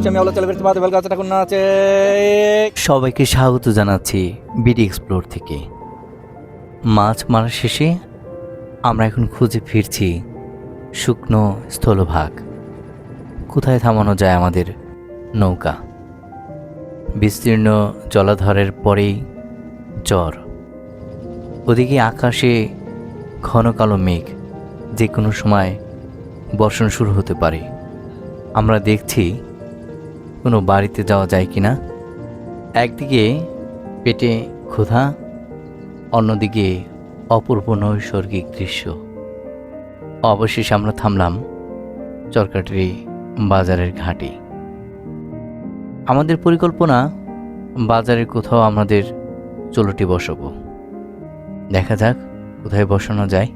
গোষ্ঠী আমি আলো চলে বেরতে বাদে বেল গাছটা আছে সবাইকে স্বাগত জানাচ্ছি বিডি এক্সপ্লোর থেকে। মাছ মারা শেষে আমরা এখন খুঁজে ফিরছি শুকনো স্থলভাগ। কোথায় থামানো যায় আমাদের নৌকা? বিস্তীর্ণ জলাধারের পরেই জ্বর। ওদিকে আকাশে ঘন কালো মেঘ, যে কোনো সময় বর্ষণ শুরু হতে পারে। আমরা দেখছি কোনো বাড়িতে যাওয়া যায় কি না? একদিকে পেটে ক্ষুধা, অন্যদিকে অপূর্ব নৈসর্গিক দৃশ্য। অবশেষে আমরা থামলাম চরকাটি বাজারের ঘাটে। আমাদের পরিকল্পনা বাজারের কোথাও আমাদের চলটি বসাবো। দেখা যাক কোথায় বসানো যায়।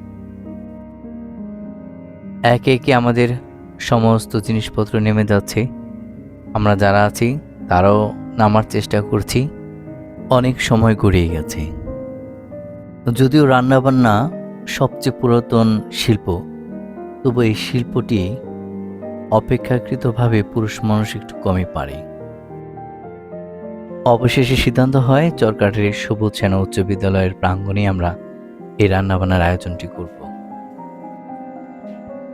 একে একে আমাদের সমস্ত জিনিসপত্র নেমে যাচ্ছে। আমরা যারা আছি, তারাও নামার চেষ্টা করছি। অনেক সময় গড়িয়ে গেছে। যদিও রান্নাবান্না সবচেয়ে পুরাতন শিল্প, তবু এই শিল্পটি অপেক্ষাকৃতভাবে পুরুষ মানুষ একটু কমই পারে। অবশেষে সিদ্ধান্ত হয় চরকাটের সবুজ সেনা উচ্চ বিদ্যালয়ের প্রাঙ্গণে আমরা এই রান্নাবান্নার আয়োজনটি করব।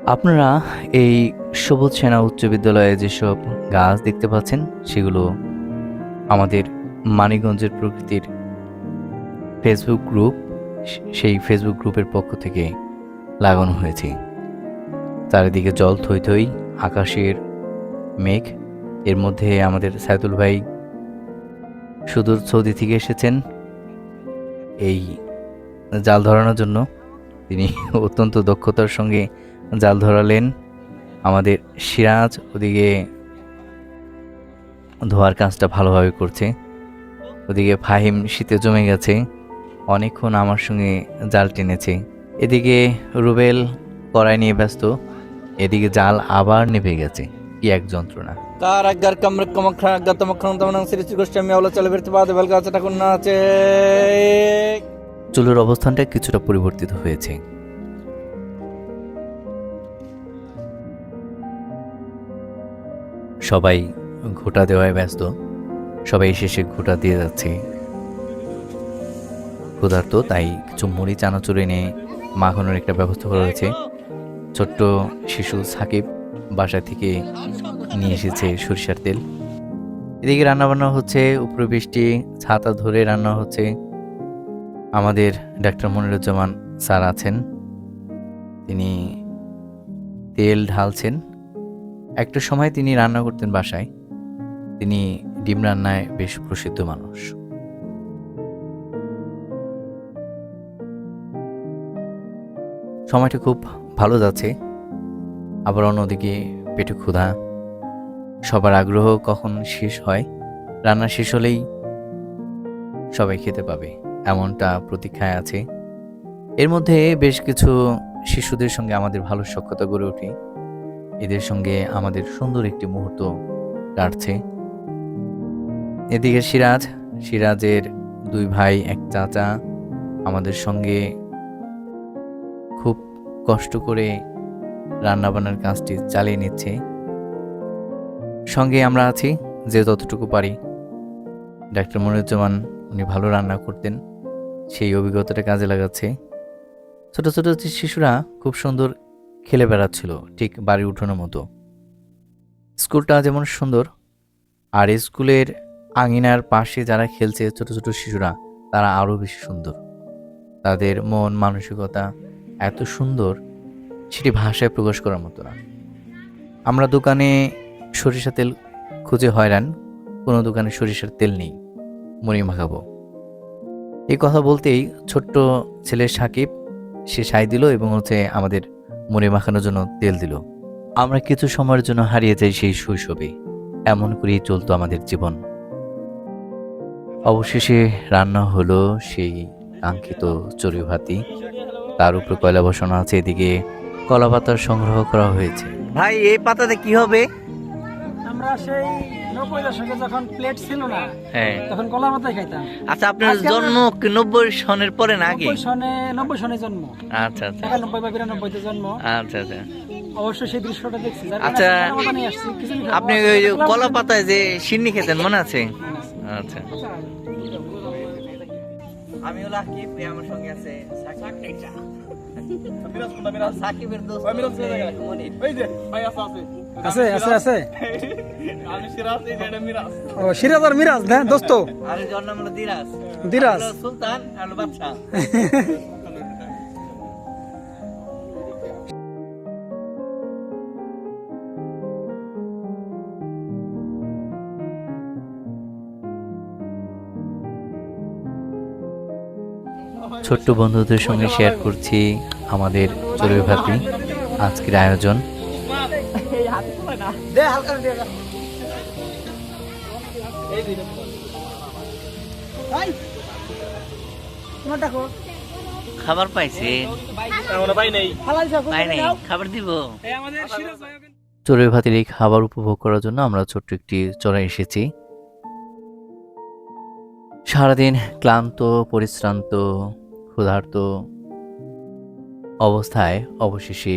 আপনারা এই সবুজ সেনা উচ্চ বিদ্যালয়ে যেসব গাছ দেখতে পাচ্ছেন, সেগুলো আমাদের মানিকগঞ্জের প্রকৃতির ফেসবুক গ্রুপ সেই ফেসবুক গ্রুপের পক্ষ থেকে লাগানো হয়েছে। চারিদিকে জল থই থই, আকাশের মেঘ। এর মধ্যে আমাদের সাইদুল ভাই সুদূর সৌদি থেকে এসেছেন। এই জাল ধরানোর জন্য তিনি অত্যন্ত দক্ষতার সঙ্গে জাল ধরালেন। আমাদের সিরাজ ওদিকে ধোয়ার কাজটা ভালোভাবে করছে। ওদিকে ফাহিম শীতে জমে গেছে। অনেকক্ষণ আমার সঙ্গে জাল টেনেছে। এদিকে রুবেল কড়াই নিয়ে ব্যস্ত। এদিকে জাল আবার নেভে গেছে। কি এক যন্ত্রণা। কার আগার কামর কমখরা আগার তমখরং তমনং শ্রী আলো চলে বেরতে বাদে বেল গাছটা কোন আছে চুলের অবস্থানটা কিছুটা পরিবর্তিত হয়েছে। সবাই ঘোটা দেওয়ায় ব্যস্ত। সবাই শেষে ঘোটা দিয়ে যাচ্ছে। ক্ষুধার্ত, তাই কিছু মুড়ি, চানাচুর এনে মাখানোর একটা ব্যবস্থা করা হয়েছে। ছোট্ট শিশু সাকিব বাসা থেকে নিয়ে এসেছে সরিষার তেল। এদিকে রান্নাবান্না হচ্ছে, উপরে বৃষ্টি, ছাতা ধরে রান্না হচ্ছে। আমাদের ডাক্তার মনিরুজ্জামান স্যার আছেন। তিনি তেল ঢালছেন। একটা সময় তিনি রান্না করতেন বাসায়। তিনি ডিম রান্নায় বেশ প্রসিদ্ধ মানুষ। সময়টা খুব ভালো যাচ্ছে। আবার অন্যদিকে পেটে ক্ষুধা। সবার আগ্রহ কখন শেষ হয়? রান্না শেষ হলেই সবাই খেতে পাবে, এমনটা প্রতীক্ষায় আছে। এর মধ্যে বেশ কিছু শিশুদের সঙ্গে আমাদের ভালো সক্ষতা গড়ে ওঠে। এদের সঙ্গে আমাদের সুন্দর একটি মুহূর্ত কাটছে। এদিকে সিরাজ, সিরাজের দুই ভাই, এক চাচা, আমাদের সঙ্গে খুব কষ্ট করে রান্নাবান্নার কাজটি চালিয়ে নিচ্ছে। সঙ্গে আমরা আছি, যে যতটুকু পারি। ডাক্তার মনিরুজ্জামান, উনি ভালো রান্না করতেন, সেই অভিজ্ঞতাটা কাজে লাগাচ্ছে। ছোট ছোট শিশুরা খুব সুন্দর খেলে বেড়াচ্ছিল ঠিক বাড়ি উঠানোর মতো। স্কুলটা যেমন সুন্দর, আর স্কুলের আঙিনার পাশে যারা খেলছে ছোট ছোট শিশুরা, তারা আরও বেশি সুন্দর। তাদের মন, মানসিকতা এত সুন্দর, সেটি ভাষায় প্রকাশ করার মতো না। আমরা দোকানে সরিষা তেল খুঁজে হয়রান, কোনো দোকানে সরিষার তেল নেই, মুড়ি মাখাবো। এই কথা বলতেই ছোট্ট ছেলে সাকিব, সে সাই দিল এবং হচ্ছে আমাদের মুড়ি মাখানোর জন্য তেল দিল। আমরা কিছু সময়ের জন্য হারিয়ে যাই সেই শৈশবে। এমন করেই চলতো আমাদের জীবন। অবশেষে রান্না হলো সেই কাঙ্ক্ষিত চড়ুই ভাতি। তার উপর কয়লা বসানো আছে এদিকে কলা পাতার সংগ্রহ করা হয়েছে। ভাই এই পাতাতে কি হবে? আমরা সেই নব্বই দশকে যখন প্লেট ছিল না হ্যাঁ। তখন কলা পাতায় খাইতাম। আচ্ছা আপনার জন্ম কি নব্বই সনের পরে না আগে? নব্বই সনে নব্বই সনে জন্ম। আচ্ছা আচ্ছা। একানব্বই বা বিরানব্বইতে জন্ম। আচ্ছা আচ্ছা। অবশ্যই সেই দৃশ্যটা দেখছি যার আচ্ছা। আপনি ওই কলা পাতায় যে সিন্নি খেতেন মনে আছে? আচ্ছা। আমি হলো আকিব আমার সঙ্গে আছে সাকিবের দোস্ত। মনির। আছে আছে। আছে ও সিরাজ আর মিরাজ না দোস্ত। দিরাজ। সুলতান ছোট্ট বন্ধুদের সঙ্গে শেয়ার করছি আমাদের চড়ুই ভাতি আজকের আয়োজন। দে হালকা দে এই তোমার খাবার পাইছে। খাবার দিব। এই আমাদের চড়ুই ভাতির এই খাবার উপভোগ করার জন্য আমরা ছোট্ট একটি চড়াই এসেছি। সারাদিন ক্লান্ত পরিশ্রান্ত ক্ষুধার্ত অবস্থায় অবশেষে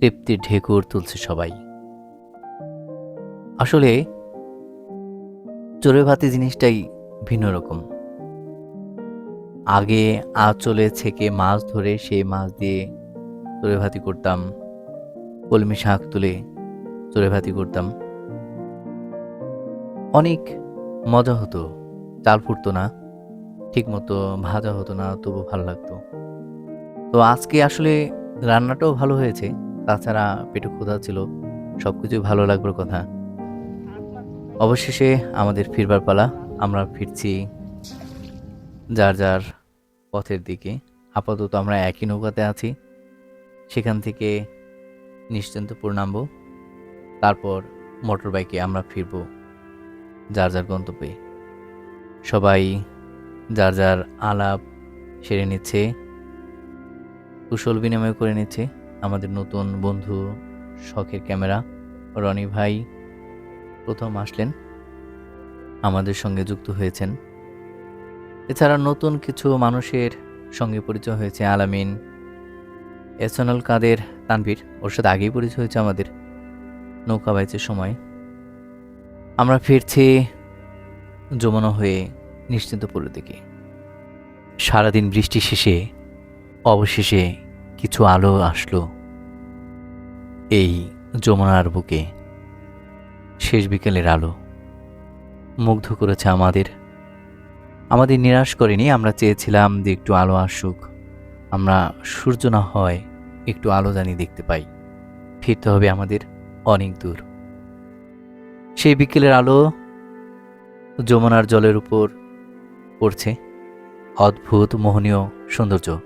তৃপ্তির ঢেকুর তুলছে সবাই। আসলে চড়ুই ভাতি জিনিসটাই ভিন্ন রকম। আগে আঁচলে থেকে মাছ ধরে সেই মাছ দিয়ে চড়ুই ভাতি করতাম। কলমি শাক তুলে চড়ে ভাতি করতাম। অনেক মজা হতো, চাল ফুটতো না, ঠিকমতো ভাজা হতো না তবু ভালো লাগতো। তো আজকে আসলে রান্নাটাও ভালো হয়েছে, তাছাড়া পেটে ক্ষুধা ছিল সব কিছুই ভালো লাগবার কথা। অবশেষে আমাদের ফিরবার পালা। আমরা ফিরছি যার যার পথের দিকে। আপাতত আমরা একই নৌকাতে আছি। সেখান থেকে নিশ্চিন্তপুর নামবো। তারপর মোটর বাইকে আমরা ফিরব যার যার গন্তব্যে। সবাই যার যার আলাপ সেরে নিচ্ছে, কুশল বিনিময় করে নিচ্ছে। আমাদের নতুন বন্ধু শখের ক্যামেরা, রনি ভাই প্রথম আসলেন। আমাদের সঙ্গে যুক্ত হয়েছেন। এছাড়া নতুন কিছু মানুষের সঙ্গে পরিচয় হয়েছে আলামিন এসনাল কাদের তানভীর। ওর সাথে আগেই পরিচয় হয়েছে আমাদের নৌকা বাইচের সময়। আমরা ফিরছি যমুনা হয়ে নিশ্চিন্তপুরের দিকে। সারাদিন বৃষ্টি শেষে, অবশেষে কিছু আলো আসলো এই যমুনার বুকে। শেষ বিকেলের আলো। মুগ্ধ করেছে আমাদের। আমাদের নিরাশ করেনি, আমরা চেয়েছিলাম যে একটু আলো আসুক। আমরা সূর্য না হয় একটু আলো জানি দেখতে পাই। ফিরতে হবে আমাদের অনেক দূর। সেই বিকেলের আলো যমুনার জলের উপর পড়ছে। অদ্ভুত, মোহনীয় সৌন্দর্য।